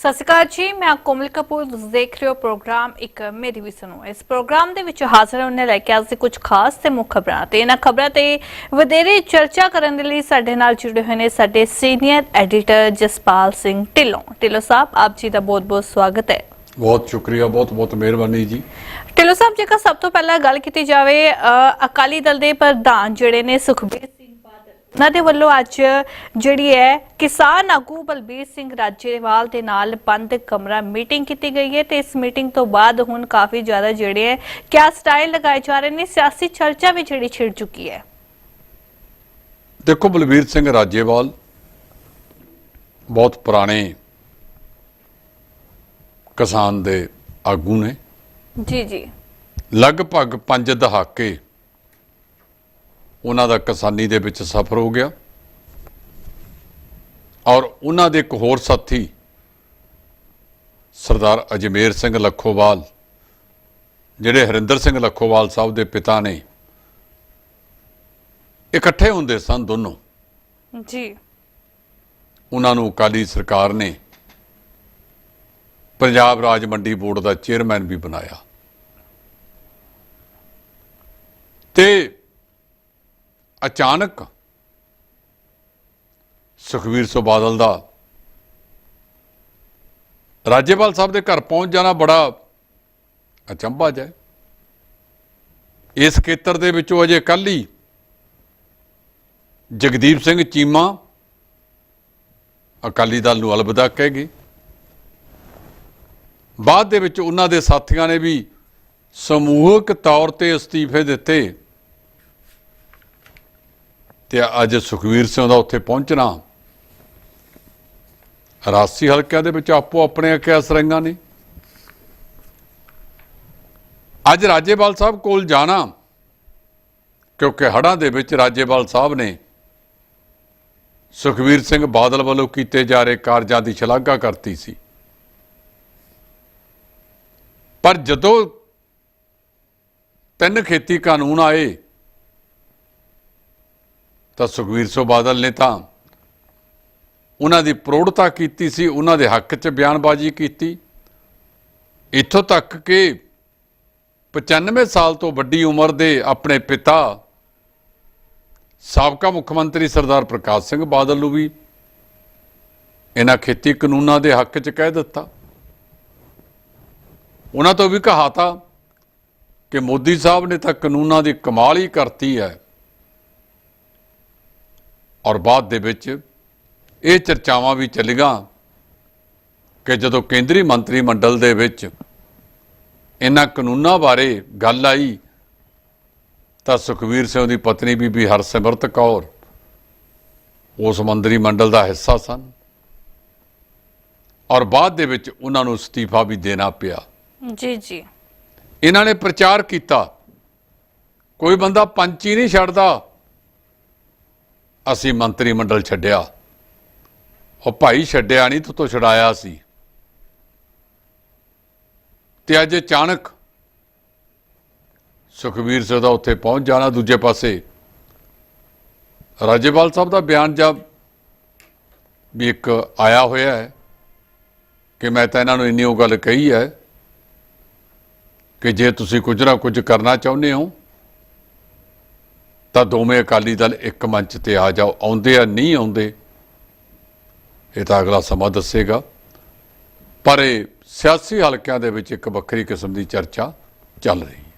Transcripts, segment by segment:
ਸਤਿ ਸ਼੍ਰੀ ਅਕਾਲ ਜੀ ਮੈਂ ਕੋਮਲ ਕਪੂਰ ਤੁਸੀਂ ਦੇਖ ਰਹੇ ਹੋ ਪ੍ਰੋਗਰਾਮ ਇੱਕ ਮੇਰੀ ਵੀ ਸੁਣੋ। ਇਸ ਪ੍ਰੋਗਰਾਮ ਦੇ ਵਿੱਚ ਹਾਜ਼ਰ ਹੋਣੇ ਲੈ ਕੇ ਅੱਜ ਕੁਝ ਖਾਸ ਤੇ ਮੁੱਖ ਖਬਰਾਂ ਤੇ ਇਹਨਾਂ ਖਬਰਾਂ ਤੇ ਵਧੇਰੇ ਚਰਚਾ ਕਰਨ ਦੇ ਲਈ ਸਾਡੇ ਨਾਲ ਜੁੜੇ ਹੋਏ ਨੇ ਸਾਡੇ ਸੀਨੀਅਰ ਐਡੀਟਰ ਜਸਪਾਲ ਸਿੰਘ ਢਿੱਲੋਂ। ਢਿੱਲੋਂ ਸਾਹਿਬ ਆਪ ਜੀ ਦਾ ਬਹੁਤ-ਬਹੁਤ ਸਵਾਗਤ ਹੈ। ਬਹੁਤ ਸ਼ੁਕਰੀਆ ਬਹੁਤ ਬਹੁਤ ਮਿਹਰਬਾਨੀ ਜੀ। ਢਿੱਲੋਂ ਸਾਹਿਬ ਜੇਕਰ ਸਭ ਤੋਂ ਪਹਿਲਾਂ ਗੱਲ ਕੀਤੀ ਜਾਵੇ ਅਕਾਲੀ ਦਲ ਦੇ ਪ੍ਰਧਾਨ ਜਿਹੜੇ ਨੇ ਸੁਖਬੀਰ ਉਹਨਾਂ ਦੇ ਵੱਲੋਂ ਅੱਜ ਜਿਹੜੀ ਹੈ ਕਿਸਾਨ ਆਗੂ ਬਲਬੀਰ ਸਿੰਘ ਰਾਜੇਵਾਲ ਦੇ ਨਾਲ ਬੰਦ ਕਮਰਾ ਮੀਟਿੰਗ ਕੀਤੀ ਗਈ ਹੈ ਤੇ ਇਸ ਮੀਟਿੰਗ ਤੋਂ ਬਾਅਦ ਹੁਣ ਕਾਫੀ ਜ਼ਿਆਦਾ ਜਿਹੜੇ ਹੈ ਕਿਆ ਸਟਾਈਲ ਲਗਾਏ ਜਾ ਰਹੇ ਨੇ ਸਿਆਸੀ ਚਰਚਾ ਵੀ ਜਿਹੜੀ ਛਿੜ ਚੁੱਕੀ ਹੈ। ਦੇਖੋ ਬਲਵੀਰ ਸਿੰਘ ਰਾਜੇਵਾਲ ਬਹੁਤ ਪੁਰਾਣੇ ਕਿਸਾਨ ਦੇ ਆਗੂ ਨੇ। ਜੀ ਜੀ। ਲਗਭਗ 5 ਦਹਾਕੇ ਉਹਨਾਂ ਦਾ ਕਿਸਾਨੀ ਦੇ ਵਿੱਚ ਸਫ਼ਰ ਹੋ ਗਿਆ। ਔਰ ਉਹਨਾਂ ਦੇ ਇੱਕ ਹੋਰ ਸਾਥੀ ਸਰਦਾਰ ਅਜਮੇਰ ਸਿੰਘ ਲੱਖੋਵਾਲ ਜਿਹੜੇ ਹਰਿੰਦਰ ਸਿੰਘ ਲੱਖੋਵਾਲ ਸਾਹਿਬ ਦੇ ਪਿਤਾ ਨੇ ਇਕੱਠੇ ਹੁੰਦੇ ਸਨ ਦੋਨੋਂ। ਜੀ। ਉਹਨਾਂ ਨੂੰ ਅਕਾਲੀ ਸਰਕਾਰ ਨੇ ਪੰਜਾਬ ਰਾਜ ਮੰਡੀ ਬੋਰਡ ਦਾ ਚੇਅਰਮੈਨ ਵੀ ਬਣਾਇਆ। ਤੇ ਅਚਾਨਕ ਸੁਖਵੀਰ ਸਿੰਘ ਬਾਦਲ ਦਾ ਰਾਜੇਵਾਲ ਸਾਹਿਬ ਦੇ ਘਰ ਪਹੁੰਚ ਜਾਣਾ ਬੜਾ ਅਚੰਭਾ ਹੈ। ਇਸ ਖੇਤਰ ਦੇ ਵਿੱਚੋਂ ਅਜੇ ਕੱਲ੍ਹ ਹੀ ਜਗਦੀਪ ਸਿੰਘ ਚੀਮਾ ਅਕਾਲੀ ਦਲ ਨੂੰ ਅਲਵਿਦਾ ਕਹਿ ਗਏ। ਬਾਅਦ ਦੇ ਵਿੱਚ ਉਹਨਾਂ ਦੇ ਸਾਥੀਆਂ ਨੇ ਵੀ ਸਮੂਹਕ ਤੌਰ ਤੇ ਅਸਤੀਫੇ ਦਿੱਤੇ। ਤੇ ਅੱਜ ਸੁਖਵੀਰ ਸਿੰਘ ਦਾ ਉੱਥੇ ਪਹੁੰਚਣਾ। ਰਾਸੀ ਹਲਕਿਆਂ ਦੇ ਵਿੱਚ ਆਪੋ ਆਪਣੇ ਕਿਆ ਸਰੰਗਾਂ ਨੇ। ਅੱਜ ਰਾਜੇਵਾਲ ਸਾਹਿਬ ਕੋਲ ਜਾਣਾ, ਕਿਉਂਕਿ ਹੜ੍ਹਾਂ ਦੇ ਵਿੱਚ ਰਾਜੇਵਾਲ ਸਾਹਿਬ ਨੇ ਸੁਖਵੀਰ ਸਿੰਘ ਬਾਦਲ ਵੱਲੋਂ ਕੀਤੇ ਜਾ ਰਹੇ ਕਾਰਜਾਂ ਦੀ ਸ਼ਲਾਘਾ ਕਰਤੀ ਸੀ। ਪਰ ਜਦੋਂ ਤਿੰਨ ਖੇਤੀ ਕਾਨੂੰਨ ਆਏ ਤਾਂ ਸੁਖਵੀਰ ਸਿੰਘ ਬਾਦਲ ਨੇ ਤਾਂ ਉਹਨਾਂ ਦੀ ਪ੍ਰੋੜਤਾ ਕੀਤੀ ਸੀ, ਉਹਨਾਂ ਦੇ ਹੱਕ 'ਚ ਬਿਆਨਬਾਜ਼ੀ ਕੀਤੀ। ਇੱਥੋਂ ਤੱਕ ਕਿ 95 ਸਾਲ ਤੋਂ ਵੱਡੀ ਉਮਰ ਦੇ ਆਪਣੇ ਪਿਤਾ ਸਾਬਕਾ ਮੁੱਖ ਮੰਤਰੀ ਸਰਦਾਰ ਪ੍ਰਕਾਸ਼ ਸਿੰਘ ਬਾਦਲ ਨੂੰ ਵੀ ਇਹਨਾਂ ਖੇਤੀ ਕਾਨੂੰਨਾਂ ਦੇ ਹੱਕ 'ਚ ਕਹਿ ਦਿੱਤਾ। ਉਹਨਾਂ ਤੋਂ ਵੀ ਕਹਾਤਾ ਕਿ ਮੋਦੀ ਸਾਹਿਬ ਨੇ ਤਾਂ ਕਾਨੂੰਨਾਂ ਦੀ ਕਮਾਲ ਹੀ ਕਰਤੀ ਹੈ। ਔਰ ਬਾਅਦ ਦੇ ਵਿੱਚ ਇਹ ਚਰਚਾਵਾਂ ਵੀ ਚੱਲੀਆਂ ਕਿ ਜਦੋਂ ਕੇਂਦਰੀ ਮੰਤਰੀ ਮੰਡਲ ਦੇ ਵਿੱਚ ਇਹਨਾਂ ਕਾਨੂੰਨਾਂ ਬਾਰੇ ਗੱਲ ਆਈ ਤਾਂ ਸੁਖਵੀਰ ਸਿੰਘ ਦੀ ਪਤਨੀ ਬੀਬੀ ਹਰਸਿਮਰਤ ਕੌਰ ਉਸ ਮੰਤਰੀ ਮੰਡਲ ਦਾ ਹਿੱਸਾ ਸਨ। ਔਰ ਬਾਅਦ ਦੇ ਵਿੱਚ ਉਹਨਾਂ ਨੂੰ ਅਸਤੀਫਾ ਵੀ ਦੇਣਾ ਪਿਆ। ਜੀ ਜੀ। ਇਹਨਾਂ ਨੇ ਪ੍ਰਚਾਰ ਕੀਤਾ। ਕੋਈ ਬੰਦਾ ਪੰਚ ਨਹੀਂ ਛੱਡਦਾ। ਅਸੀਂ ਮੰਤਰੀ ਮੰਡਲ ਛੱਡਿਆ। ਉਹ ਭਾਈ ਛੱਡਿਆ ਨਹੀਂ ਤੂੰ ਤੋਂ ਛਡਾਇਆ ਸੀ। ਤੇ ਅੱਜ ਅਚਾਨਕ ਸੁਖਵੀਰ ਸਿੰਘ ਦਾ ਉੱਥੇ ਪਹੁੰਚ ਜਾਣਾ ਦੂਜੇ ਪਾਸੇ। ਰਾਜੇਵਾਲ ਸਾਹਿਬ ਦਾ ਬਿਆਨ ਜਦ ਵੀ ਇੱਕ ਆਇਆ ਹੋਇਆ ਹੈ ਕਿ ਮੈਂ ਤਾਂ ਇਹਨਾਂ ਨੂੰ ਇੰਨੀ ਉਹ ਗੱਲ ਕਹੀ ਹੈ ਕਿ ਜੇ ਤੁਸੀਂ ਕੁਝ ਨਾ ਕੁਝ ਕਰਨਾ ਚਾਹੁੰਦੇ ਹੋ ਤਾਂ ਦੋਵੇਂ ਅਕਾਲੀ ਦਲ ਇੱਕ ਮੰਚ ਤੇ ਆ ਜਾਓ। ਆਉਂਦੇ ਆ, ਨਹੀਂ ਆਉਂਦੇ, ਇਹ ਤਾਂ ਅਗਲਾ ਸਮਾਂ ਦੱਸੇਗਾ। ਪਰ ਇਹ ਸਿਆਸੀ ਹਲਕਿਆਂ ਦੇ ਵਿੱਚ ਇੱਕ ਵੱਖਰੀ ਕਿਸਮ ਦੀ ਚਰਚਾ ਚੱਲ ਰਹੀ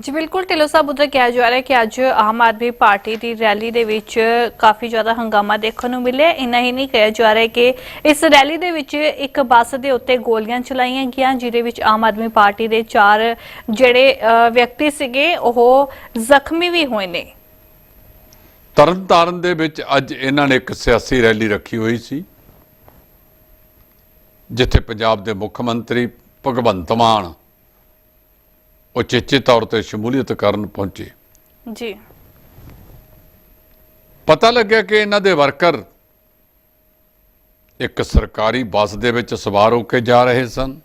ਜੀ, ਬਿਲਕੁਲ, ਢਿੱਲੋਂ ਸਾਹਿਬ, ਉੱਧਰ ਕਿਹਾ ਜਾ ਰਿਹਾ ਕਿ ਅੱਜ ਆਮ ਆਦਮੀ ਪਾਰਟੀ ਦੀ ਰੈਲੀ ਦੇ ਵਿੱਚ ਕਾਫੀ ਜ਼ਿਆਦਾ ਹੰਗਾਮਾ ਦੇਖਣ ਨੂੰ ਮਿਲਿਆ ਇੰਨਾ ਹੀ ਨਹੀਂ ਕਿਹਾ ਜਾ ਰਿਹਾ ਕਿ ਇਸ ਰੈਲੀ ਦੇ ਵਿੱਚ ਇੱਕ ਬੱਸ ਦੇ ਉੱਤੇ ਗੋਲੀਆਂ ਚਲਾਈਆਂ ਗਈਆਂ, ਜਿਹਦੇ ਵਿੱਚ ਆਮ ਆਦਮੀ ਪਾਰਟੀ ਦੇ ਚਾਰ ਜਿਹੜੇ ਵਿਅਕਤੀ ਸੀਗੇ, ਉਹ ਜ਼ਖਮੀ ਵੀ ਹੋਏ ਨੇ। ਤਰਨਤਾਰਨ ਦੇ ਵਿੱਚ ਅੱਜ ਇਹਨਾਂ ਨੇ ਇੱਕ ਸਿਆਸੀ ਰੈਲੀ ਰੱਖੀ ਹੋਈ ਸੀ, ਜਿੱਥੇ ਪੰਜਾਬ ਦੇ ਮੁੱਖ ਮੰਤਰੀ ਭਗਵੰਤ ਮਾਨ ਉਚੇਚੇ ਤੌਰ ਤੇ ਸ਼ਮੂਲੀਅਤ ਕਰਨ ਪਹੁੰਚੇ। ਜੀ। ਪਤਾ ਲੱਗਿਆ ਕਿ ਇਹਨਾਂ ਦੇ ਵਰਕਰ ਇੱਕ ਸਰਕਾਰੀ ਬੱਸ ਦੇ ਵਿੱਚ ਸਵਾਰ ਹੋ ਕੇ ਜਾ ਰਹੇ ਸਨ।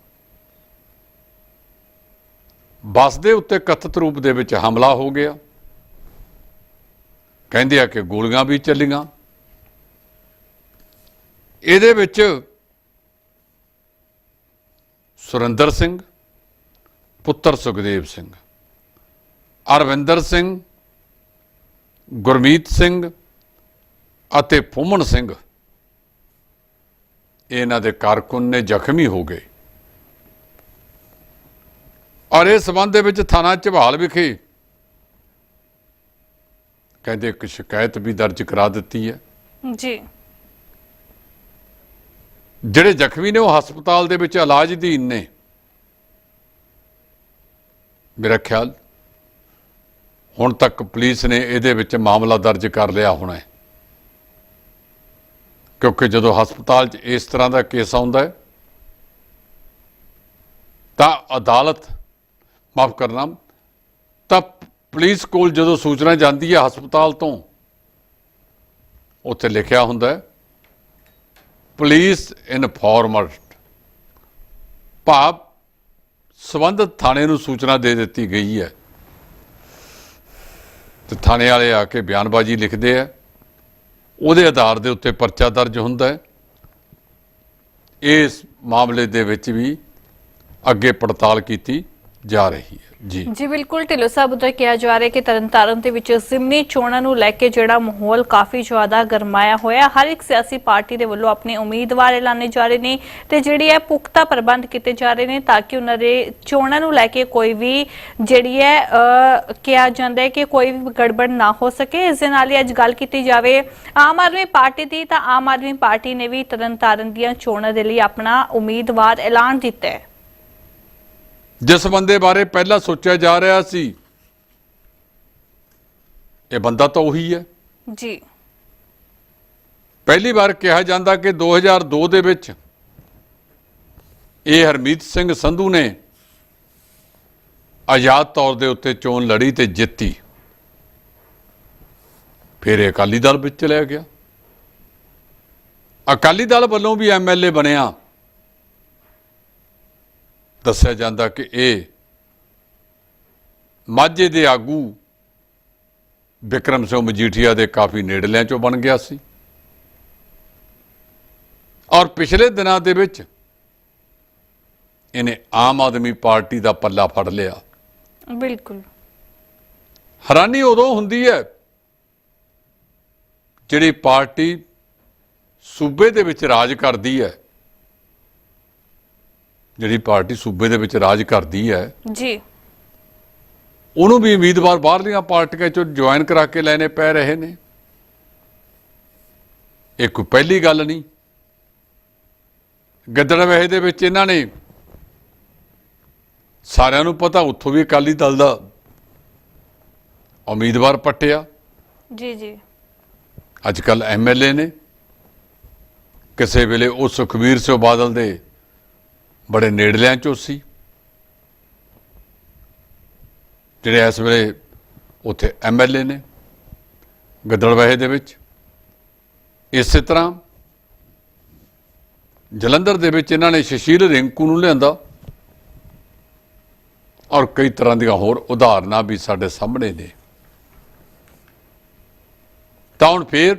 ਬੱਸ ਦੇ ਉੱਤੇ ਕਥਿਤ ਰੂਪ ਦੇ ਵਿੱਚ ਹਮਲਾ ਹੋ ਗਿਆ। ਕਹਿੰਦੇ ਆ ਕਿ ਗੋਲੀਆਂ ਵੀ ਚੱਲੀਆਂ। ਇਹਦੇ ਵਿੱਚ ਸੁਰਿੰਦਰ ਸਿੰਘ ਪੁੱਤਰ ਸੁਖਦੇਵ ਸਿੰਘ ਅਰਵਿੰਦਰ ਸਿੰਘ ਗੁਰਮੀਤ ਸਿੰਘ ਅਤੇ ਫੁੰਮਣ ਸਿੰਘ। ਇਹਨਾਂ ਦੇ ਕਾਰਕੁਨ ਨੇ ਜ਼ਖਮੀ ਹੋ ਗਏ। ਔਰ ਇਸ ਸਬੰਧ ਦੇ ਵਿੱਚ ਥਾਣਾ ਝਬਾਲ ਵਿਖੇ ਕਹਿੰਦੇ ਇੱਕ ਸ਼ਿਕਾਇਤ ਵੀ ਦਰਜ ਕਰਾ ਦਿੱਤੀ ਹੈ। ਜੀ। ਜਿਹੜੇ ਜ਼ਖਮੀ ਨੇ ਉਹ ਹਸਪਤਾਲ ਦੇ ਵਿੱਚ ਇਲਾਜ ਅਧੀਨ ਨੇ। ਮੇਰਾ ਖਿਆਲ, ਹੁਣ ਤੱਕ ਪੁਲਿਸ ਨੇ ਇਹਦੇ ਵਿੱਚ ਮਾਮਲਾ ਦਰਜ ਕਰ ਲਿਆ ਹੋਣਾ ਹੈ। ਕਿਉਂਕਿ ਜਦੋਂ ਹਸਪਤਾਲ 'ਚ ਇਸ ਤਰ੍ਹਾਂ ਦਾ ਕੇਸ ਆਉਂਦਾ ਹੈ, ਤਾਂ ਅਦਾਲਤ, ਮਾਫ ਕਰਨਾ, ਤਾਂ ਪੁਲਿਸ ਕੋਲ ਜਦੋਂ ਸੂਚਨਾ ਜਾਂਦੀ ਹੈ ਹਸਪਤਾਲ ਤੋਂ, ਉੱਥੇ ਲਿਖਿਆ ਹੁੰਦਾ ਹੈ, ਪੁਲਿਸ ਇਨਫੋਰਮਡ, ਭਾਵ ਸਬੰਧਤ ਥਾਣੇ ਨੂੰ ਸੂਚਨਾ ਦੇ ਦਿੱਤੀ ਗਈ ਹੈ। ਤੇ ਥਾਣੇ ਵਾਲੇ ਆ ਕੇ ਬਿਆਨਬਾਜ਼ੀ ਲਿਖਦੇ ਆ। ਉਹਦੇ ਆਧਾਰ ਦੇ ਉੱਤੇ ਪਰਚਾ ਦਰਜ ਹੁੰਦਾ ਹੈ। ਇਸ ਮਾਮਲੇ ਦੇ ਵਿੱਚ ਵੀ ਅੱਗੇ ਪੜਤਾਲ ਕੀਤੀ। ਜਾ ਰਹੀ ਹੈ। ਜੀ। ਜੀ, ਬਿਲਕੁਲ। ਢਿੱਲੋਂ ਸਾਹਿਬ ਉੱਤੇ ਕਿਹਾ ਜਾ ਰਿਹਾ ਕਿ ਤਰਨਤਾਰਨ ਦੇ ਵਿੱਚ ਜ਼ਿਮਨੀ ਚੋਣਾਂ ਨੂੰ ਲੈ ਕੇ ਜਿਹੜਾ ਮਾਹੌਲ ਕਾਫੀ ਜ਼ਿਆਦਾ ਗਰਮਾਇਆ ਹੋਇਆ ਹਰ ਇੱਕ ਸਿਆਸੀ ਪਾਰਟੀ ਦੇ ਵੱਲੋਂ ਆਪਣੇ ਉਮੀਦਵਾਰ ਐਲਾਨੇ ਜਾ ਰਹੇ ਨੇ ਤੇ ਜਿਹੜੀ ਹੈ ਪੁਖਤਾ ਪ੍ਰਬੰਧ ਕੀਤੇ ਜਾ ਰਹੇ ਨੇ ਤਾਂ ਕਿ ਉਹਨਾਂ ਦੇ ਚੋਣਾਂ ਨੂੰ ਲੈ ਕੇ ਕੋਈ ਵੀ ਜਿਹੜੀ ਹੈ ਕਿਹਾ ਜਾਂਦਾ ਹੈ ਕਿ ਕੋਈ ਵੀ ਗੜਬੜ ਨਾ ਹੋ ਸਕੇ। ਇਸ ਦੇ ਨਾਲ ਹੀ ਅੱਜ ਗੱਲ ਕੀਤੀ ਜਾਵੇ ਆਮ ਆਦਮੀ ਪਾਰਟੀ ਦੀ ਤਾਂ ਆਮ ਆਦਮੀ ਪਾਰਟੀ ਨੇ ਵੀ ਤਰਨਤਾਰਨ ਦੀਆਂ ਚੋਣਾਂ ਦੇ ਲਈ ਆਪਣਾ ਉਮੀਦਵਾਰ ਐਲਾਨ ਦਿੱਤਾ ਹੈ। ਜਿਸ ਬੰਦੇ ਬਾਰੇ ਪਹਿਲਾਂ ਸੋਚਿਆ ਜਾ ਰਿਹਾ ਸੀ ਇਹ ਬੰਦਾ ਤਾਂ ਉਹੀ ਹੈ। ਜੀ। ਪਹਿਲੀ ਵਾਰ ਕਿਹਾ ਜਾਂਦਾ ਕਿ 2002 ਦੇ ਵਿੱਚ ਇਹ ਹਰਮੀਤ ਸਿੰਘ ਸੰਧੂ ਨੇ ਆਜ਼ਾਦ ਤੌਰ ਦੇ ਉੱਤੇ ਚੋਣ ਲੜੀ ਤੇ ਜਿੱਤੀ। ਫਿਰ ਇਹ ਅਕਾਲੀ ਦਲ ਵਿੱਚ ਚਲਿਆ ਗਿਆ। ਅਕਾਲੀ ਦਲ ਵੱਲੋਂ ਵੀ ਐਮਐਲਏ ਬਣਿਆ। ਦੱਸਿਆ ਜਾਂਦਾ ਕਿ ਇਹ ਮਾਝੇ ਦੇ ਆਗੂ ਵਿਕਰਮ ਸਿੰਘ ਮਜੀਠੀਆ ਦੇ ਕਾਫੀ ਨੇੜਲਿਆਂ ਚੋਂ ਬਣ ਗਿਆ ਸੀ। ਔਰ ਪਿਛਲੇ ਦਿਨਾਂ ਦੇ ਵਿੱਚ ਇਹਨੇ ਆਮ ਆਦਮੀ ਪਾਰਟੀ ਦਾ ਪੱਲਾ ਫੜ ਲਿਆ। ਬਿਲਕੁਲ। ਹੈਰਾਨੀ ਉਦੋਂ ਹੁੰਦੀ ਹੈ ਜਿਹੜੀ ਪਾਰਟੀ ਸੂਬੇ ਦੇ ਵਿੱਚ ਰਾਜ ਕਰਦੀ ਹੈ। ਜਿਹੜੀ ਪਾਰਟੀ ਸੂਬੇ ਦੇ ਵਿੱਚ ਰਾਜ ਕਰਦੀ ਹੈ ਜੀ। ਉਹਨੂੰ ਵੀ ਉਮੀਦਵਾਰ ਬਾਹਰਲੀਆਂ ਪਾਰਟੀਆਂ ਚੋਂ ਜੁਆਇਨ ਕਰਾ ਕੇ ਲੈਣੇ ਪੈ ਰਹੇ ਨੇ। ਇਹ ਕੋਈ ਪਹਿਲੀ ਗੱਲ ਨਹੀਂ। ਗਿੱਦੜਵੇਹ ਦੇ ਵਿੱਚ ਇਹਨਾਂ ਨੇ ਸਾਰਿਆਂ ਨੂੰ ਪਤਾ ਉੱਥੋਂ ਵੀ ਅਕਾਲੀ ਦਲ ਦਾ ਉਮੀਦਵਾਰ ਪੱਟਿਆ। ਜੀ ਜੀ। ਅੱਜ ਕੱਲ ਐਮਐਲਏ ਨੇ। ਕਿਸੇ ਵੇਲੇ ਉਹ ਸੁਖਬੀਰ ਸਿੰਘ ਬਾਦਲ ਦੇ ਬੜੇ ਨੇੜਲਿਆਂ ਚੋਂ ਸੀ। ਜਿਹੜੇ ਇਸ ਵੇਲੇ ਉੱਥੇ ਐਮਐਲਏ ਨੇ ਗਿੱਦੜਬਾਹੇ ਦੇ ਵਿੱਚ। ਇਸੇ ਤਰ੍ਹਾਂ ਜਲੰਧਰ ਦੇ ਵਿੱਚ ਇਹਨਾਂ ਨੇ ਸ਼ਸ਼ੀਲ ਰਿੰਕੂ ਨੂੰ ਲਿਆਂਦਾ ਔਰ ਕਈ ਤਰ੍ਹਾਂ ਦੀਆਂ ਹੋਰ ਉਦਾਹਰਨਾਂ ਵੀ ਸਾਡੇ ਸਾਹਮਣੇ ਨੇ। ਤਾਂ ਹੁਣ ਫੇਰ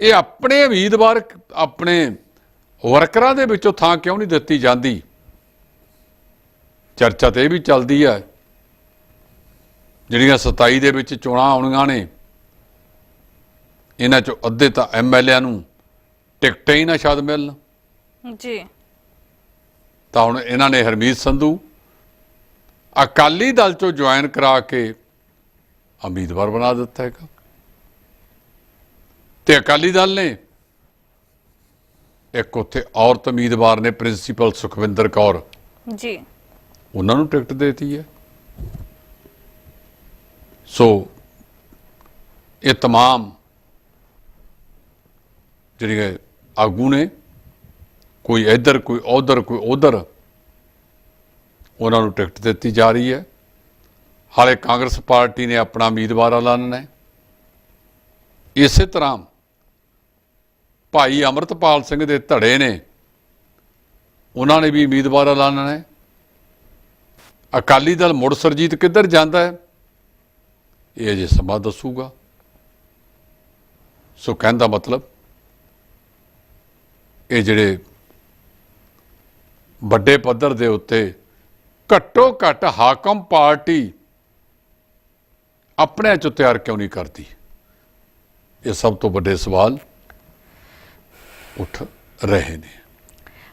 ਇਹ ਆਪਣੇ ਉਮੀਦਵਾਰ, ਆਪਣੇ ਵਰਕਰਾਂ ਦੇ ਵਿੱਚੋਂ ਥਾਂ ਕਿਉਂ ਨਹੀਂ ਦਿੱਤੀ ਜਾਂਦੀ? ਚਰਚਾ ਤੇ ਇਹ ਵੀ ਚੱਲਦੀ ਹੈ। ਜਿਹੜੀਆਂ 27 ਦੇ ਵਿੱਚ ਚੋਣਾਂ ਆਉਣੀਆਂ ਨੇ ਇਹਨਾਂ ਚੋਂ ਅੱਧੇ ਤਾਂ ਐਮਐਲਏ ਨੂੰ ਟਿਕਟਾਂ ਹੀ ਨਾ ਸ਼ਾਇਦ ਮਿਲਣ। ਜੀ। ਤਾਂ ਹੁਣ ਇਹਨਾਂ ਨੇ ਹਰਮੀਤ ਸੰਧੂ ਅਕਾਲੀ ਦਲ ਚੋਂ ਜੁਆਇਨ ਕਰਾ ਕੇ ਉਮੀਦਵਾਰ ਬਣਾ ਦਿੱਤਾ ਹੈਗਾ। ਤੇ ਅਕਾਲੀ ਦਲ ਨੇ ਇੱਕ ਉੱਥੇ ਔਰਤ ਉਮੀਦਵਾਰ ਨੇ ਪ੍ਰਿੰਸੀਪਲ ਸੁਖਵਿੰਦਰ ਕੌਰ ਜੀ ਉਹਨਾਂ ਨੂੰ ਟਿਕਟ ਦੇਤੀ ਹੈ ਸੋ ਇਹ तमाम ਜਿਹੜੇ ਆਗੂ ਨੇ ਕੋਈ ਇੱਧਰ ਕੋਈ ਉਧਰ ਕੋਈ ਉਧਰ ਉਹਨਾਂ ਨੂੰ ਟਿਕਟ ਦਿੱਤੀ ਜਾ ਰਹੀ ਹੈ ਹਾਲੇ ਕਾਂਗਰਸ ਪਾਰਟੀ ਨੇ ਆਪਣਾ ਉਮੀਦਵਾਰ ਐਲਾਨਣਾ ਹੈ ਇਸੇ ਤਰ੍ਹਾਂ ਭਾਈ ਅਮਰਤਪਾਲ ਸਿੰਘ ਦੇ ਧੜੇ ਨੇ। ਉਹਨਾਂ ਨੇ ਵੀ ਉਮੀਦਵਾਰ ਐਲਾਨਣਾ ਹੈ। ਅਕਾਲੀ ਦਲ ਮੁੜ ਸਰਜੀਤ ਕਿੱਧਰ ਜਾਂਦਾ ਹੈ? ਇਹ ਅਜੇ ਸਮਾਂ ਦੱਸੂਗਾ। ਸੋ ਕਹਿਣ ਦਾ ਮਤਲਬ, ਇਹ ਜਿਹੜੇ ਵੱਡੇ ਪੱਧਰ ਦੇ ਉੱਤੇ ਘੱਟੋ ਘੱਟ ਹਾਕਮ ਪਾਰਟੀ ਆਪਣੇ ਚ ਤਿਆਰ ਕਿਉਂ ਨਹੀਂ ਕਰਦੀ? ਇਹ ਸਭ ਤੋਂ ਵੱਡੇ ਸਵਾਲ ਉੱਠ ਰਹੇ ਨੇ।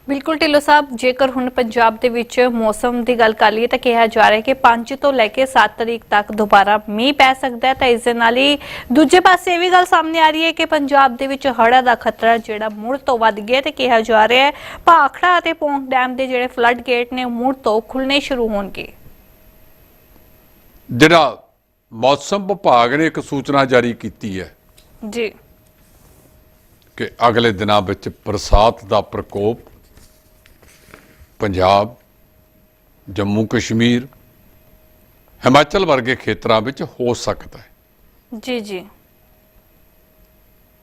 ਬਿਲਕੁਲ ਢਿੱਲੋਂ ਸਾਹਿਬ ਜੇਕਰ ਹੁਣ ਪੰਜਾਬ ਦੇ ਵਿੱਚ ਮੌਸਮ ਦੀ ਗੱਲ ਕਰ ਲਈਏ ਤਾਂ ਕਿਹਾ ਜਾ ਰਿਹਾ ਹੈ ਕਿ 5 ਤੋਂ ਲੈ ਕੇ 7 ਤਰੀਕ ਤੱਕ ਦੁਬਾਰਾ ਮੀਂਹ ਪੈ ਸਕਦਾ ਹੈ। ਤਾਂ ਇਸ ਦੇ ਨਾਲ ਹੀ ਦੂਜੇ ਪਾਸੇ ਇਹ ਵੀ ਗੱਲ ਸਾਹਮਣੇ ਆ ਰਹੀ ਹੈ ਕਿ ਪੰਜਾਬ ਦੇ ਵਿੱਚ ਹੜ੍ਹਾਂ ਦਾ ਖਤਰਾ ਜਿਹੜਾ ਮੁੜ ਤੋਂ ਵੱਧ ਗਿਆ ਤੇ ਕਿਹਾ ਜਾ ਰਿਹਾ ਹੈ ਭਾਖੜਾ ਅਤੇ ਪੌਂਗ ਡੈਮ ਦੇ ਜਿਹੜੇ ਫਲੱਡ ਗੇਟ ਨੇ ਮੁੜ ਤੋਂ ਖੁੱਲਣੇ ਸ਼ੁਰੂ ਹੋਣਗੇ। ਜਿਹੜਾ ਮੌਸਮ ਵਿਭਾਗ ਨੇ ਇੱਕ ਸੂਚਨਾ ਜਾਰੀ ਕੀਤੀ ਹੈ। ਜੀ। ਕਿ ਅਗਲੇ ਦਿਨਾਂ ਵਿੱਚ ਬਰਸਾਤ ਦਾ ਪ੍ਰਕੋਪ ਪੰਜਾਬ ਜੰਮੂ ਕਸ਼ਮੀਰ ਹਿਮਾਚਲ ਵਰਗੇ ਖੇਤਰਾਂ ਵਿੱਚ ਹੋ ਸਕਦਾ ਹੈ। ਜੀ ਜੀ।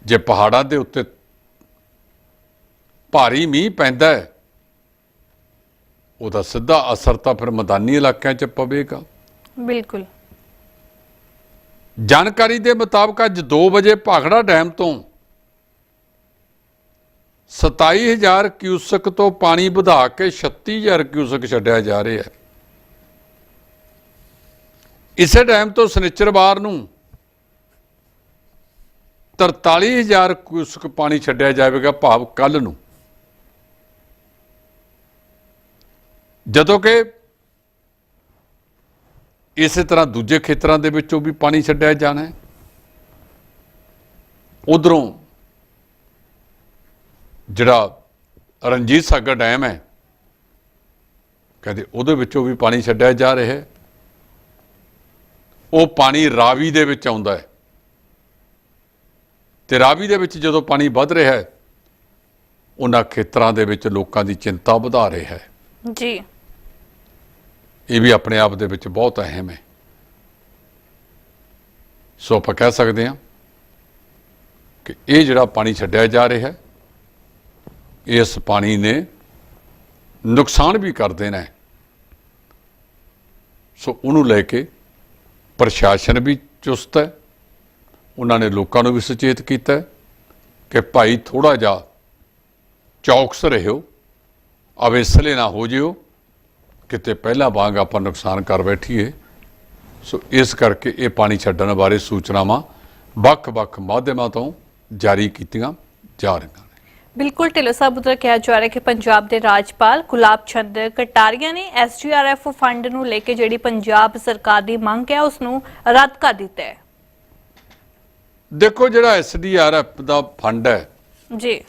ਜੇ ਪਹਾੜਾਂ ਦੇ ਉੱਤੇ ਭਾਰੀ ਮੀਂਹ ਪੈਂਦਾ ਹੈ ਉਹਦਾ ਸਿੱਧਾ ਅਸਰ ਤਾਂ ਫਿਰ ਮੈਦਾਨੀ ਇਲਾਕਿਆਂ 'ਚ ਪਵੇਗਾ। ਬਿਲਕੁਲ। ਜਾਣਕਾਰੀ ਦੇ ਮੁਤਾਬਕ ਅੱਜ 2 ਵਜੇ ਭਾਖੜਾ ਡੈਮ ਤੋਂ 27000 ਕਿਊਸਕ ਤੋਂ ਪਾਣੀ ਵਧਾ ਕੇ 36000 ਕਿਊਸਕ ਛੱਡਿਆ ਜਾ ਰਿਹਾ ਹੈ। ਇਸੇ ਡੈਮ ਤੋਂ ਸਨਿਚਰਵਾਰ ਨੂੰ 43000 ਕਿਊਸਕ ਪਾਣੀ ਛੱਡਿਆ ਜਾਵੇਗਾ ਭਾਵ ਕੱਲ ਨੂੰ। ਜਦੋਂ ਕਿ ਇਸੇ ਤਰ੍ਹਾਂ ਦੂਜੇ ਖੇਤਰਾਂ ਦੇ ਵਿੱਚੋਂ ਵੀ ਪਾਣੀ ਛੱਡਿਆ ਜਾਣਾ ਹੈ। ਉਧਰੋਂ ਜਿਹੜਾ ਰਣਜੀਤ ਸਾਗਰ ਡੈਮ ਹੈ ਕਹਿੰਦੇ ਉਹਦੇ ਵਿੱਚੋਂ ਵੀ ਪਾਣੀ ਛੱਡਿਆ ਜਾ ਰਿਹਾ ਹੈ। ਉਹ ਪਾਣੀ ਰਾਵੀ ਦੇ ਵਿੱਚ ਆਉਂਦਾ ਹੈ। ਤੇ ਰਾਵੀ ਦੇ ਵਿੱਚ ਜਦੋਂ ਪਾਣੀ ਵੱਧ ਰਿਹਾ ਹੈ ਉਹਨਾਂ ਖੇਤਰਾਂ ਦੇ ਵਿੱਚ ਲੋਕਾਂ ਦੀ ਚਿੰਤਾ ਵਧਾ ਰਿਹਾ ਹੈ। ਜੀ। ਇਹ ਵੀ ਆਪਣੇ ਆਪ ਦੇ ਵਿੱਚ ਬਹੁਤ ਅਹਿਮ ਹੈ। ਸੋ ਆਪਾਂ ਕਹਿ ਸਕਦੇ ਹਾਂ ਕਿ ਇਹ ਜਿਹੜਾ ਪਾਣੀ ਛੱਡਿਆ ਜਾ ਰਿਹਾ ਹੈ ਇਸ ਪਾਣੀ ਨੇ ਨੁਕਸਾਨ ਵੀ ਕਰਦੇ ਨੇ ਸੋ ਉਹਨੂੰ ਲੈ ਕੇ ਪ੍ਰਸ਼ਾਸਨ ਵੀ ਚੁਸਤ ਹੈ। ਉਹਨਾਂ ਨੇ ਲੋਕਾਂ ਨੂੰ ਵੀ ਸੁਚੇਤ ਕੀਤਾ ਕਿ ਭਾਈ ਥੋੜਾ ਜਿਹਾ ਚੌਕਸ ਰਹਿਓ, ਅਵੇਸਲੇ ਨਾ ਹੋ ਜਿਓ, ਕਿਤੇ ਪਹਿਲਾਂ ਵਾਂਗ ਆਪਾਂ ਨੁਕਸਾਨ ਕਰ ਬੈਠੀਏ। ਸੋ ਇਸ ਕਰਕੇ ਇਹ ਪਾਣੀ ਛੱਡਣ ਬਾਰੇ ਸੂਚਨਾਵਾਂ ਵੱਖ-ਵੱਖ ਮਾਧਿਅਮਾਂ ਤੋਂ ਜਾਰੀ ਕੀਤੀਆਂ ਜਾ ਰਹੀਆਂ। ਬਿਲਕੁਲ ਢਿੱਲੋਂ ਸਾਹਿਬ ਉਧਰ ਕਿਹਾ ਜਾ ਰਿਹਾ ਕਿ ਪੰਜਾਬ ਦੇ ਰਾਜਪਾਲ ਗੁਲਾਬ ਚੰਦ ਕਟਾਰੀਆ ਨੇ ਐਸਜੀਆਰਐਫ ਫੰਡ ਨੂੰ ਲੈ ਕੇ ਜਿਹੜੀ ਪੰਜਾਬ ਸਰਕਾਰ ਦੀ ਮੰਗ ਹੈ ਉਸ ਨੂੰ ਰੱਦ ਕਰ ਦਿੱਤਾ ਹੈ। ਦੇਖੋ ਜਿਹੜਾ ਐਸਡੀਆਰਐਫ ਦਾ ਫੰਡ ਹੈ ਜੀ।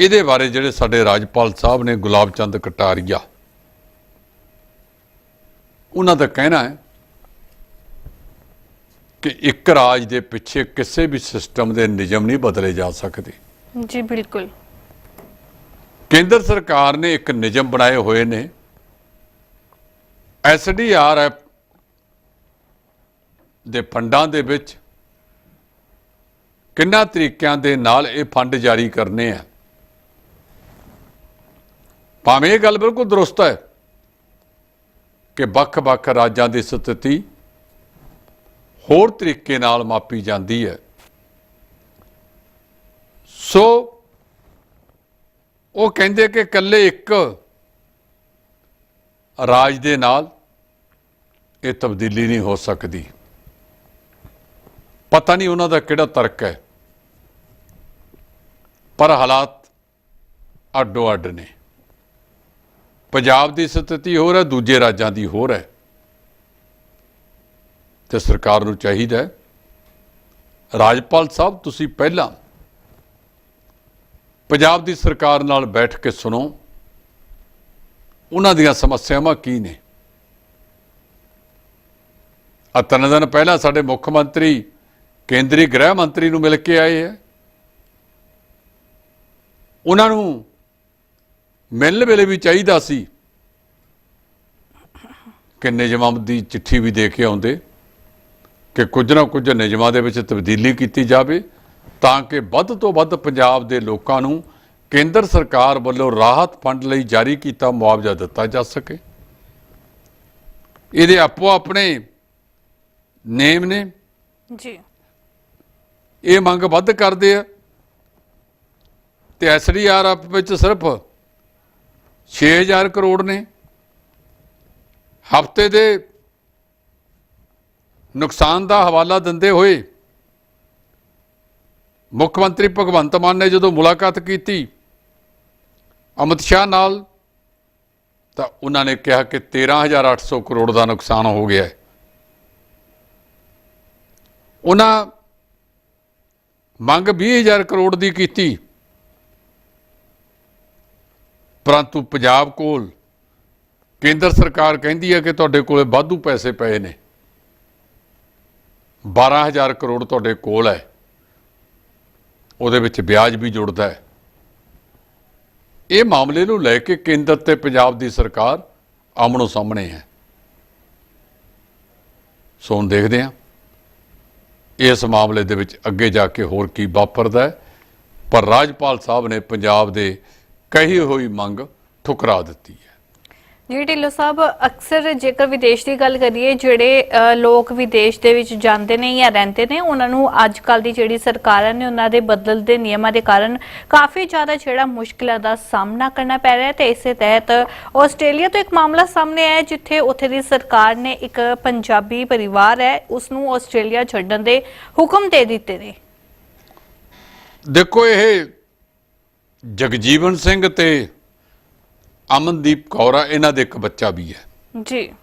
ਇਹਦੇ ਬਾਰੇ ਜਿਹੜੇ ਸਾਡੇ ਰਾਜਪਾਲ ਸਾਹਿਬ ਨੇ ਗੁਲਾਬ ਚੰਦ ਕਟਾਰੀਆ ਉਹਨਾਂ ਦਾ ਕਹਿਣਾ ਹੈ ਕਿ ਇੱਕ ਰਾਜ ਦੇ ਪਿੱਛੇ ਕਿਸੇ ਵੀ ਸਿਸਟਮ ਦੇ ਨਿਯਮ ਨਹੀਂ ਬਦਲੇ ਜਾ ਸਕਦੇ। ਜੀ, ਬਿਲਕੁਲ। ਕੇਂਦਰ ਸਰਕਾਰ ਨੇ ਇੱਕ ਨਿਯਮ ਬਣਾਏ ਹੋਏ ਨੇ। ਐਸਡੀਆਰਐਫ ਦੇ ਫੰਡਾਂ ਦੇ ਵਿੱਚ ਕਿੰਨਾ ਤਰੀਕਿਆਂ ਦੇ ਨਾਲ ਇਹ ਫੰਡ ਜਾਰੀ ਕਰਨੇ ਆ? ਭਾਵੇਂ ਇਹ ਗੱਲ ਬਿਲਕੁਲ ਦਰੁਸਤ ਹੈ ਕਿ ਵੱਖ-ਵੱਖ ਰਾਜਾਂ ਦੀ ਸਥਿਤੀ ਹੋਰ ਤਰੀਕੇ ਨਾਲ ਮਾਪੀ ਜਾਂਦੀ ਹੈ। ਸੋ ਉਹ ਕਹਿੰਦੇ ਕਿ ਇਕੱਲੇ ਇੱਕ ਰਾਜ ਦੇ ਨਾਲ ਇਹ ਤਬਦੀਲੀ ਨਹੀਂ ਹੋ ਸਕਦੀ। ਪਤਾ ਨਹੀਂ ਉਹਨਾਂ ਦਾ ਕਿਹੜਾ ਤਰਕ ਹੈ। ਪਰ ਹਾਲਾਤ ਅੱਡੋ ਅੱਡ ਨੇ। ਪੰਜਾਬ ਦੀ ਸਥਿਤੀ ਹੋਰ ਹੈ, ਦੂਜੇ ਰਾਜਾਂ ਦੀ ਹੋਰ ਹੈ। ਤੇ ਸਰਕਾਰ ਨੂੰ ਚਾਹੀਦਾ ਰਾਜਪਾਲ ਸਾਹਿਬ, ਤੁਸੀਂ ਪਹਿਲਾਂ ਪੰਜਾਬ ਦੀ ਸਰਕਾਰ ਨਾਲ ਬੈਠ ਕੇ ਸੁਣੋ। ਉਹਨਾਂ ਦੀਆਂ ਸਮੱਸਿਆਵਾਂ ਕੀ ਨੇ? ਆ ਤਿੰਨ ਦਿਨ ਪਹਿਲਾਂ ਸਾਡੇ ਮੁੱਖ ਮੰਤਰੀ, ਕੇਂਦਰੀ ਗ੍ਰਹਿ ਮੰਤਰੀ ਨੂੰ ਮਿਲ ਕੇ ਆਏ ਹੈ ਉਹਨਾਂ ਨੂੰ ਮਿਲਣ ਵੇਲੇ ਵੀ ਚਾਹੀਦਾ ਸੀ ਕਿ ਨਿਯਮਾਂ ਦੀ ਚਿੱਠੀ ਵੀ ਦੇ ਕੇ ਆਉਂਦੇ, ਕਿ ਕੁਝ ਨਾ ਕੁਝ ਨਿਯਮਾਂ ਦੇ ਵਿੱਚ ਤਬਦੀਲੀ ਕੀਤੀ ਜਾਵੇ। ਤਾਂ ਕਿ ਵੱਧ ਤੋਂ ਵੱਧ ਪੰਜਾਬ ਦੇ ਲੋਕਾਂ ਨੂੰ ਕੇਂਦਰ ਸਰਕਾਰ ਵੱਲੋਂ ਰਾਹਤ ਫੰਡ ਲਈ ਜਾਰੀ ਕੀਤਾ ਮੁਆਵਜ਼ਾ ਦਿੱਤਾ ਜਾ ਸਕੇ। ਇਹਦੇ ਆਪੋ ਆਪਣੇ ਨੇਮ ਨੇ। ਜੀ। ਇਹ ਮੰਗ ਵੱਧ ਕਰਦੇ ਆ। ਤੇ ਐਸਡੀਆਰਐਫ ਵਿੱਚ ਸਿਰਫ 6000 ਕਰੋੜ ਨੇ। ਹਫ਼ਤੇ ਦੇ ਨੁਕਸਾਨ ਦਾ ਹਵਾਲਾ ਦਿੰਦੇ ਹੋਏ ਮੁੱਖ ਮੰਤਰੀ ਭਗਵੰਤ ਮਾਨ ਨੇ ਜਦੋਂ ਮੁਲਾਕਾਤ ਕੀਤੀ ਅਮਿਤ ਸ਼ਾਹ ਨਾਲ, ਤਾਂ ਉਹਨਾਂ ਨੇ ਕਿਹਾ ਕਿ 13800 ਕਰੋੜ ਦਾ ਨੁਕਸਾਨ ਹੋ ਗਿਆ ਹੈ। ਉਹਨਾਂ ਮੰਗ 20000 ਕਰੋੜ ਦੀ ਕੀਤੀ। ਪਰੰਤੂ ਪੰਜਾਬ ਕੋਲ ਕੇਂਦਰ ਸਰਕਾਰ ਕਹਿੰਦੀ ਹੈ ਕਿ ਤੁਹਾਡੇ ਕੋਲੇ ਵਾਧੂ ਪੈਸੇ ਪਏ ਨੇ। 12000 ਕਰੋੜ ਤੁਹਾਡੇ ਕੋਲ ਹੈ। ਉਹਦੇ ਵਿੱਚ ਵਿਆਜ ਵੀ ਜੁੜਦਾ ਹੈ। ਇਹ ਮਾਮਲੇ ਨੂੰ ਲੈ ਕੇ ਕੇਂਦਰ ਤੇ ਪੰਜਾਬ ਦੀ ਸਰਕਾਰ ਆਮਣੋ ਸਾਹਮਣੇ ਹੈ। ਸੋ ਹੁਣ ਦੇਖਦੇ ਹਾਂ। ਇਸ ਮਾਮਲੇ ਦੇ ਵਿੱਚ ਅੱਗੇ ਜਾ ਕੇ ਹੋਰ ਕੀ ਵਾਪਰਦਾ ਹੈ। ਪਰ ਰਾਜਪਾਲ ਸਾਹਿਬ ਨੇ ਪੰਜਾਬ ਦੇ ਕਹੀ ਹੋਈ ਮੰਗ ਠੁਕਰਾ ਦਿੱਤੀ ਹੈ। ਜੀ ਢਿੱਲੋਂ ਸਾਹਿਬ, ਅਕਸਰ ਜੇਕਰ ਵਿਦੇਸ਼ ਦੀ ਗੱਲ ਕਰੀਏ, ਜਿਹੜੇ ਲੋਕ ਵਿਦੇਸ਼ ਦੇ ਵਿੱਚ ਜਾਂਦੇ ਨੇ ਜਾਂ ਰਹਿੰਦੇ ਨੇ, ਉਹਨਾਂ ਨੂੰ ਅੱਜ ਕੱਲ ਦੀ ਜਿਹੜੀ ਸਰਕਾਰਾਂ ਨੇ ਉਹਨਾਂ ਦੇ ਬਦਲਦੇ ਨਿਯਮਾਂ ਦੇ ਕਾਰਨ ਕਾਫੀ ਜ਼ਿਆਦਾ ਜਿਹੜਾ ਮੁਸ਼ਕਲਾਂ ਦਾ ਸਾਹਮਣਾ ਕਰਨਾ ਪੈ ਰਿਹਾ ਤੇ ਇਸੇ ਤਹਿਤ ਆਸਟ੍ਰੇਲੀਆ ਤੋਂ ਇੱਕ ਮਾਮਲਾ ਸਾਹਮਣੇ ਆਇਆ ਜਿੱਥੇ ਉੱਥੇ ਦੀ ਸਰਕਾਰ ਨੇ ਇੱਕ ਪੰਜਾਬੀ ਪਰਿਵਾਰ ਹੈ ਉਸ ਨੂੰ ਆਸਟ੍ਰੇਲੀਆ ਛੱਡਣ ਦੇ ਹੁਕਮ ਦੇ ਦਿੱਤੇ ਨੇ। ਦੇਖੋ, ਇਹ ਜਗਜੀਵਨ ਸਿੰਘ ਤੇ ਅਮਨਦੀਪ ਕੌਰ ਆ ਇਹਨਾਂ ਦੇ ਇੱਕ ਬੱਚਾ ਵੀ ਹੈ। ਜੀ।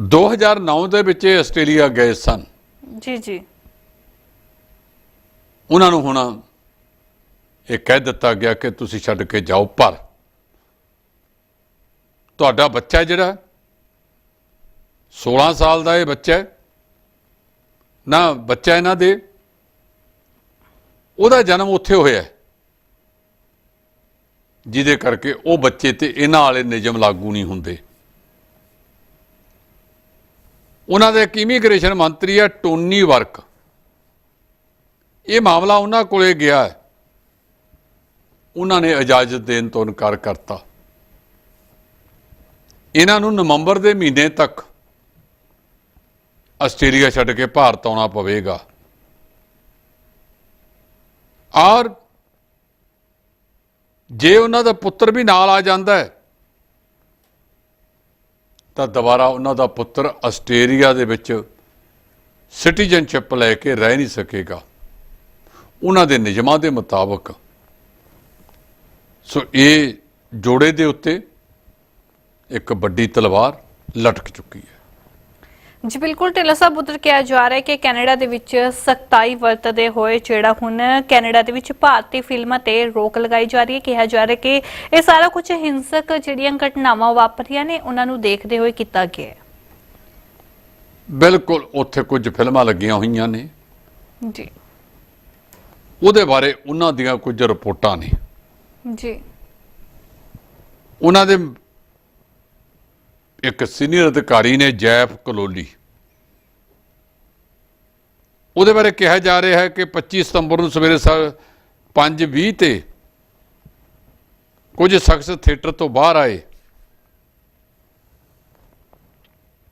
2009 ਦੇ ਵਿੱਚ ਇਹ ਆਸਟ੍ਰੇਲੀਆ ਗਏ ਸਨ। ਜੀ ਜੀ। ਉਹਨਾਂ ਨੂੰ ਹੁਣ ਇਹ ਕਹਿ ਦਿੱਤਾ ਗਿਆ ਕਿ ਤੁਸੀਂ ਛੱਡ ਕੇ ਜਾਓ ਪਰ ਤੁਹਾਡਾ ਬੱਚਾ ਜਿਹੜਾ 16 ਸਾਲ ਦਾ ਇਹ ਬੱਚਾ ਨਾ ਬੱਚਾ ਇਹਨਾਂ ਦੇ ਉਹਦਾ ਜਨਮ ਉੱਥੇ ਹੋਇਆ ਹੈ। ਜਿਹਦੇ ਕਰਕੇ ਉਹ ਬੱਚੇ ਤੇ ਇਹਨਾਂ ਵਾਲੇ ਨਿਯਮ ਲਾਗੂ ਨਹੀਂ ਹੁੰਦੇ। ਉਹਨਾਂ ਦੇ ਇੱਕ ਇਮੀਗ੍ਰੇਸ਼ਨ ਮੰਤਰੀ ਹੈ ਟੋਨੀ ਵਰਕ। ਇਹ ਮਾਮਲਾ ਉਹਨਾਂ ਕੋਲੇ ਗਿਆ ਹੈ। ਉਹਨਾਂ ਨੇ ਇਜਾਜ਼ਤ ਦੇਣ ਤੋਂ ਇਨਕਾਰ ਕਰਤਾ। ਇਹਨਾਂ ਨੂੰ ਨਵੰਬਰ ਦੇ ਮਹੀਨੇ ਤੱਕ ਆਸਟ੍ਰੇਲੀਆ ਛੱਡ ਕੇ ਭਾਰਤ ਆਉਣਾ ਪਵੇਗਾ। ਔਰ ਜੇ ਉਹਨਾਂ ਦਾ ਪੁੱਤਰ ਵੀ ਨਾਲ ਆ ਜਾਂਦਾ ਹੈ, ਤਾਂ ਦੁਬਾਰਾ ਉਹਨਾਂ ਦਾ ਪੁੱਤਰ ਆਸਟ੍ਰੇਲੀਆ ਦੇ ਵਿੱਚ ਸਿਟੀਜ਼ਨਸ਼ਿਪ ਲੈ ਕੇ ਰਹਿ ਨਹੀਂ ਸਕੇਗਾ। ਉਹਨਾਂ ਦੇ ਨਿਯਮਾਂ ਦੇ ਮੁਤਾਬਕ। ਸੋ ਇਹ ਜੋੜੇ ਦੇ ਉੱਤੇ ਇੱਕ ਵੱਡੀ ਤਲਵਾਰ ਲਟਕ ਚੁੱਕੀ ਹੈ। ਜੀ ਬਿਲਕੁਲ ਢਿੱਲੋਂ ਸਾਹਿਬ ਉਧਰ ਕਿਹਾ ਜਾ ਰਿਹਾ ਹੈ ਕਿ ਕੈਨੇਡਾ ਦੇ ਵਿੱਚ ਸਖਤਾਈ ਵਰਤਦੇ ਹੋਏ ਜਿਹੜਾ ਹੁਣ ਕੈਨੇਡਾ ਦੇ ਵਿੱਚ ਭਾਰਤੀ ਫਿਲਮਾਂ ਤੇ ਰੋਕ ਲਗਾਈ ਜਾ ਰਹੀ ਹੈ। ਕਿਹਾ ਜਾ ਰਿਹਾ ਕਿ ਇਹ ਸਾਰਾ ਕੁਝ ਹਿੰਸਕ ਜਿਹੜੀਆਂ ਘਟਨਾਵਾਂ ਵਾਪਰੀਆਂ ਨੇ ਉਹਨਾਂ ਨੂੰ ਦੇਖਦੇ ਹੋਏ ਕੀਤਾ ਗਿਆ ਹੈ। ਬਿਲਕੁਲ ਉੱਥੇ ਕੁਝ ਫਿਲਮਾਂ ਲੱਗੀਆਂ ਹੋਈਆਂ ਨੇ। ਜੀ। ਉਹਦੇ ਬਾਰੇ ਉਹਨਾਂ ਦੀਆਂ ਕੁਝ ਰਿਪੋਰਟਾਂ ਨੇ। ਜੀ। ਉਹਨਾਂ ਦੇ ਇੱਕ ਸੀਨੀਅਰ ਅਧਿਕਾਰੀ ਨੇ ਜੈਫ ਕਲੋਲੀ। ਉਹਦੇ ਬਾਰੇ ਕਿਹਾ ਜਾ ਰਿਹਾ ਹੈ ਕਿ 25 ਸਤੰਬਰ ਨੂੰ ਸਵੇਰੇ 5:20 ਤੇ ਕੁਝ ਸ਼ਖਸ ਥੀਏਟਰ ਤੋਂ ਬਾਹਰ ਆਏ।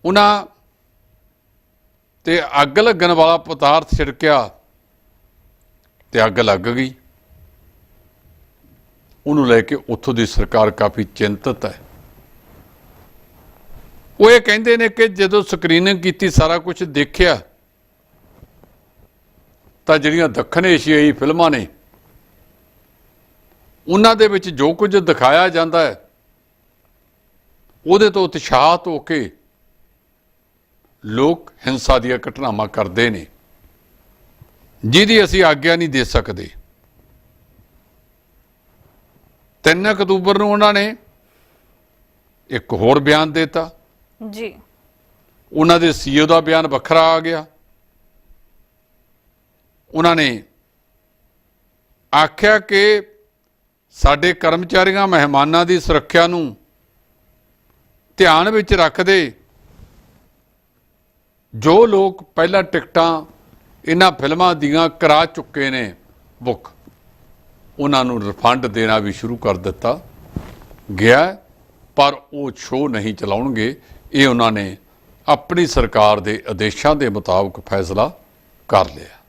ਉਹਨਾਂ ਤੇ ਅੱਗ ਲੱਗਣ ਵਾਲਾ ਪਦਾਰਥ ਛਿੜਕਿਆ ਤੇ ਅੱਗ ਲੱਗ ਗਈ। ਉਹਨੂੰ ਲੈ ਕੇ ਉੱਥੋਂ ਦੀ ਸਰਕਾਰ ਕਾਫੀ ਚਿੰਤਤ ਹੈ। ਉਹ ਇਹ ਕਹਿੰਦੇ ਨੇ ਕਿ ਜਦੋਂ ਸਕਰੀਨਿੰਗ ਕੀਤੀ, ਸਾਰਾ ਕੁਝ ਦੇਖਿਆ ਤਾਂ ਜਿਹੜੀਆਂ ਦੱਖਣ ਏਸ਼ੀਆਈ ਫਿਲਮਾਂ ਨੇ ਉਹਨਾਂ ਦੇ ਵਿੱਚ ਜੋ ਕੁਝ ਦਿਖਾਇਆ ਜਾਂਦਾ ਹੈ ਉਹਦੇ ਤੋਂ ਉਤਸ਼ਾਹਤ ਹੋ ਕੇ ਲੋਕ ਹਿੰਸਾ ਦੀਆਂ ਘਟਨਾਵਾਂ ਕਰਦੇ ਨੇ। ਜਿਹਦੀ ਅਸੀਂ ਆਗਿਆ ਨਹੀਂ ਦੇ ਸਕਦੇ। 3 ਅਕਤੂਬਰ ਨੂੰ ਉਹਨਾਂ ਨੇ ਇੱਕ ਹੋਰ ਬਿਆਨ ਦਿੱਤਾ। ਜੀ। ਉਹਨਾਂ ਦੇ ਸੀਓ ਦਾ ਬਿਆਨ ਵੱਖਰਾ ਆ ਗਿਆ। ਉਹਨਾਂ ਨੇ ਆਖਿਆ ਕਿ ਸਾਡੇ ਕਰਮਚਾਰੀਆਂ ਮਹਿਮਾਨਾਂ ਦੀ ਸੁਰੱਖਿਆ ਨੂੰ ਧਿਆਨ ਵਿੱਚ ਰੱਖਦੇ ਜੋ ਲੋਕ ਪਹਿਲਾਂ ਟਿਕਟਾਂ ਇਹਨਾਂ ਫਿਲਮਾਂ ਦੀਆਂ ਕਰਾ ਚੁੱਕੇ ਨੇ ਬੁੱਕ ਉਹਨਾਂ ਨੂੰ ਰਿਫੰਡ ਦੇਣਾ ਵੀ ਸ਼ੁਰੂ ਕਰ ਦਿੱਤਾ ਗਿਆ ਪਰ ਉਹ ਸ਼ੋਅ ਨਹੀਂ ਚਲਾਉਣਗੇ। ਇਹ ਉਹਨਾਂ ਨੇ ਆਪਣੀ ਸਰਕਾਰ ਦੇ ਆਦੇਸ਼ਾਂ ਦੇ ਮੁਤਾਬਕ ਫੈਸਲਾ ਕਰ ਲਿਆ।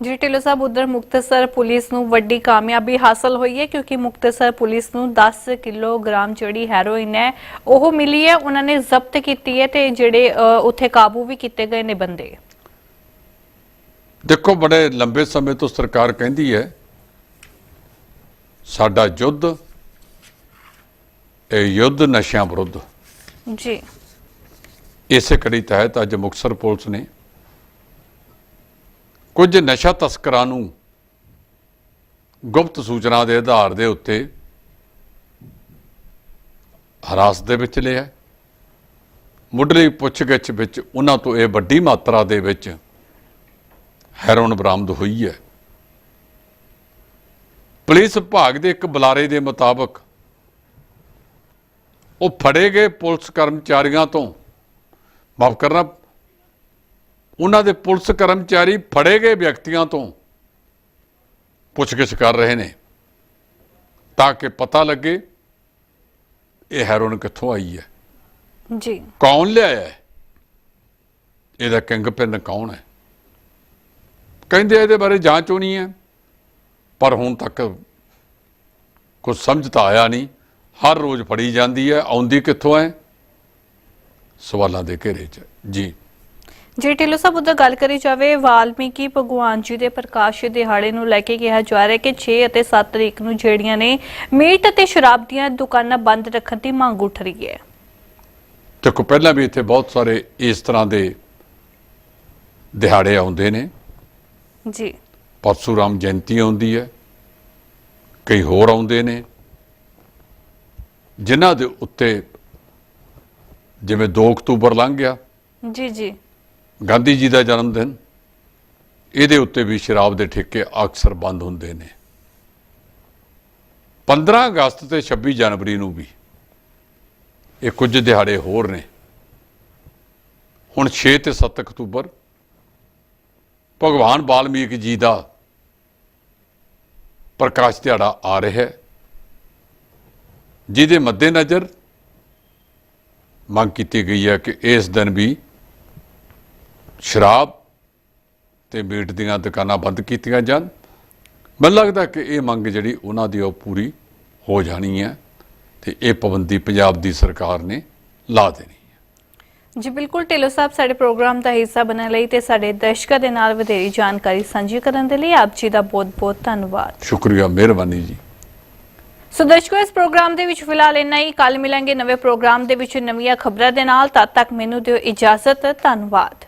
ਜੀ ਢਿੱਲੋਂ ਸਾਹਿਬ ਉਧਰ ਮੁਕਤਸਰ ਪੁਲਿਸ ਨੂੰ ਵੱਡੀ ਕਾਮਯਾਬੀ ਹਾਸਲ ਹੋਈ ਹੈ ਕਿਉਂਕਿ ਮੁਕਤਸਰ ਪੁਲਿਸ ਨੂੰ 10 ਕਿਲੋਗ੍ਰਾਮ ਜਿਹੜੀ ਹੈਰੋਇਨ ਹੈ ਉਹ ਮਿਲੀ ਹੈ ਉਹਨਾਂ ਨੇ ਜ਼ਬਤ ਕੀਤੀ ਹੈ ਤੇ ਜਿਹੜੇ ਉੱਥੇ ਕਾਬੂ ਵੀ ਕੀਤੇ ਗਏ ਨੇ ਬੰਦੇ। ਦੇਖੋ ਬੜੇ ਲੰਬੇ ਸਮੇਂ ਤੋਂ ਸਰਕਾਰ ਕਹਿੰਦੀ ਹੈ ਸਾਡਾ ਯੁੱਧ ਇਹ ਯੁੱਧ ਨਸ਼ਿਆਂ ਵਿਰੁੱਧ। ਜੀ। ਇਸੇ ਕੜੀ ਤਹਿਤ ਅੱਜ ਮੁਕਤਸਰ ਪੁਲਿਸ ਨੇ ਕੁਝ ਨਸ਼ਾ ਤਸਕਰਾਂ ਨੂੰ ਗੁਪਤ ਸੂਚਨਾ ਦੇ ਆਧਾਰ ਦੇ ਉੱਤੇ ਹਰਾਸਤ ਦੇ ਵਿੱਚ ਲਿਆ ਮੁੱਢਲੀ ਪੁੱਛਗਿੱਛ ਵਿੱਚ ਉਹਨਾਂ ਤੋਂ ਇਹ ਵੱਡੀ ਮਾਤਰਾ ਦੇ ਵਿੱਚ ਹੈਰੋਨ ਬਰਾਮਦ ਹੋਈ ਹੈ। ਪੁਲਿਸ ਵਿਭਾਗ ਦੇ ਇੱਕ ਬੁਲਾਰੇ ਦੇ ਮੁਤਾਬਕ ਉਹ ਫੜੇ ਗਏ ਪੁਲਿਸ ਕਰਮਚਾਰੀਆਂ ਤੋਂ, ਮਾਫ ਕਰਨਾ ਉਹਨਾਂ ਦੇ ਪੁਲਿਸ ਕਰਮਚਾਰੀ ਫੜੇ ਗਏ ਵਿਅਕਤੀਆਂ ਤੋਂ ਪੁੱਛਗਿੱਛ ਕਰ ਰਹੇ ਨੇ ਤਾਂ ਕਿ ਪਤਾ ਲੱਗੇ ਇਹ ਹੈਰੋਨ ਕਿੱਥੋਂ ਆਈ ਹੈ। ਜੀ। ਕੌਣ ਲਿਆਇਆ ਹੈ? ਇਹਦਾ ਕਿੰਗ ਪਿੰਨ ਕੌਣ ਹੈ? ਕਹਿੰਦੇ ਇਹਦੇ ਬਾਰੇ ਜਾਂਚ ਹੋਣੀ ਹੈ ਪਰ ਹੁਣ ਤੱਕ ਕੁਝ ਸਮਝ ਤਾਂ ਆਇਆ ਨਹੀਂ। ਹਰ ਰੋਜ਼ ਫੜੀ ਜਾਂਦੀ ਹੈ ਆਉਂਦੀ ਕਿੱਥੋਂ ਹੈ? ਸਵਾਲਾਂ ਦੇ ਘੇਰੇ 'ਚ। ਜੀ। ਜੀ ਢਿੱਲੋਂ ਸਾਹਿਬ ਉਧਰ ਗੱਲ ਕਰੀ ਜਾਵੇ ਵਾਲਮੀਕੀ ਭਗਵਾਨ ਜੀ ਦੇ ਪ੍ਰਕਾਸ਼ ਦਿਹਾੜੇ ਨੂੰ ਲੈ ਕੇ ਕਿਹਾ ਜਾ ਰਿਹਾ ਕਿ 6 ਅਤੇ 7 ਤਰੀਕ ਨੂੰ ਜਿਹੜੀਆਂ ਨੇ ਮੀਟ ਅਤੇ ਸ਼ਰਾਬ ਦੀਆਂ ਦੁਕਾਨਾਂ ਬੰਦ ਰੱਖਣ ਦੀ ਮੰਗ ਉੱਠ ਰਹੀ ਹੈ। ਦੇਖੋ ਪਹਿਲਾਂ ਵੀ ਇੱਥੇ ਬਹੁਤ ਸਾਰੇ ਇਸ ਤਰ੍ਹਾਂ ਦੇ ਦਿਹਾੜੇ ਆਉਂਦੇ ਨੇ। ਜੀ। ਪਰਸ਼ੂਰਾਮ ਜਯੰਤੀ ਆਉਂਦੀ ਹੈ। ਕਈ ਹੋਰ ਆਉਂਦੇ ਨੇ। ਜਿਨ੍ਹਾਂ ਦੇ ਉੱਤੇ ਜਿਵੇਂ 2 ਅਕਤੂਬਰ ਲੰਘ ਗਿਆ। ਜੀ ਜੀ। ਗਾਂਧੀ ਜੀ ਦਾ ਜਨਮ ਦਿਨ, ਇਹਦੇ ਉੱਤੇ ਵੀ ਸ਼ਰਾਬ ਦੇ ਠੇਕੇ ਅਕਸਰ ਬੰਦ ਹੁੰਦੇ ਨੇ। 15 ਅਗਸਤ ਤੇ 26 ਜਨਵਰੀ ਨੂੰ ਵੀ ਇਹ ਕੁਝ ਦਿਹਾੜੇ ਹੋਰ ਨੇ। ਹੁਣ 6 ਤੇ 7 ਅਕਤੂਬਰ, ਭਗਵਾਨ ਬਾਲਮੀਕ ਜੀ ਦਾ ਪ੍ਰਕਾਸ਼ ਦਿਹਾੜਾ ਆ ਰਿਹਾ ਹੈ। ਜਿਹਦੇ ਮੱਦੇਨਜ਼ਰ ਮੰਗ ਕੀਤੀ ਗਈ ਹੈ ਕਿ ਇਸ ਦਿਨ ਵੀ ਸ਼ਰਾਬ ਤੇ ਮੀਟ ਦੀਆਂ ਦੁਕਾਨਾਂ ਬੰਦ ਕੀਤੀਆਂ ਜਾਣ। ਮੈਨੂੰ ਲੱਗਦਾ ਕਿ ਇਹ ਮੰਗ ਜਿਹੜੀ ਉਹਨਾਂ ਦੀ ਉਹ ਪੂਰੀ ਹੋ ਜਾਣੀ ਹੈ ਤੇ ਇਹ ਪਾਬੰਦੀ ਪੰਜਾਬ ਦੀ ਸਰਕਾਰ ਨੇ ਲਾ ਦੇਣੀ ਹੈ। ਜੀ ਬਿਲਕੁਲ ਢਿੱਲੋਂ ਸਾਹਿਬ ਸਾਡੇ ਪ੍ਰੋਗਰਾਮ ਦਾ ਹਿੱਸਾ ਬਣਨ ਲਈ ਤੇ ਸਾਡੇ ਦਰਸ਼ਕਾਂ ਦੇ ਨਾਲ ਵਧੇਰੀ ਜਾਣਕਾਰੀ ਸਾਂਝੀ ਕਰਨ ਦੇ ਲਈ ਆਪ ਜੀ ਦਾ ਬਹੁਤ-ਬਹੁਤ ਧੰਨਵਾਦ। ਸ਼ੁਕਰੀਆ ਮਿਹਰਬਾਨੀ ਜੀ। ਸੋ ਦਰਸ਼ਕੋ ਇਸ ਪ੍ਰੋਗਰਾਮ ਦੇ ਵਿੱਚ ਫਿਲਹਾਲ ਇੰਨਾ ਹੀ। ਕੱਲ ਮਿਲਾਂਗੇ ਨਵੇਂ ਪ੍ਰੋਗਰਾਮ ਦੇ ਵਿੱਚ ਨਵੀਆਂ ਖਬਰਾਂ ਦੇ ਨਾਲ। ਤਦ ਤੱਕ ਮੈਨੂੰ ਦਿਓ ਇਜਾਜ਼ਤ। ਧੰਨਵਾਦ।